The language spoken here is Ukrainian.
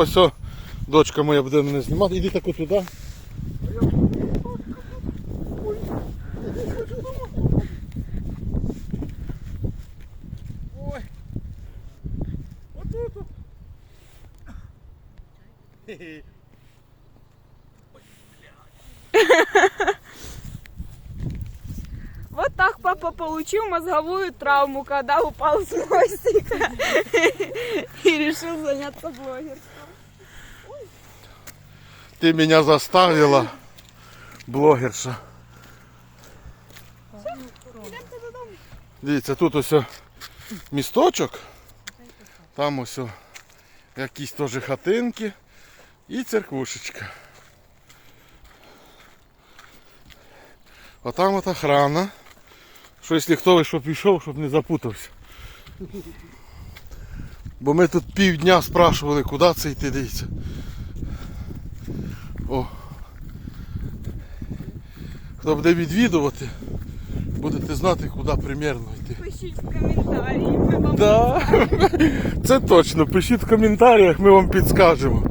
ось о, дочка моя буде мене знімати. Іди тако туди. Ой. Отут. Хе-хе. Вот так папа получил мозговую травму, когда упал с мостика решил заняться блогерством. Ти мене заставила, блогерша. Дивіться, тут ось місточок, там ось якісь теж хатинки і церквушечка. А там от охрана. Що якщо хто щоб пішов, щоб не запутався. Бо ми тут півдня спрашували, куди це йти, дивіться. О. Хто буде відвідувати, будете знати, куди примірно йти. Пишіть в коментарі, ми вам Да. Це точно. Пишіть в коментарях, ми вам підскажемо.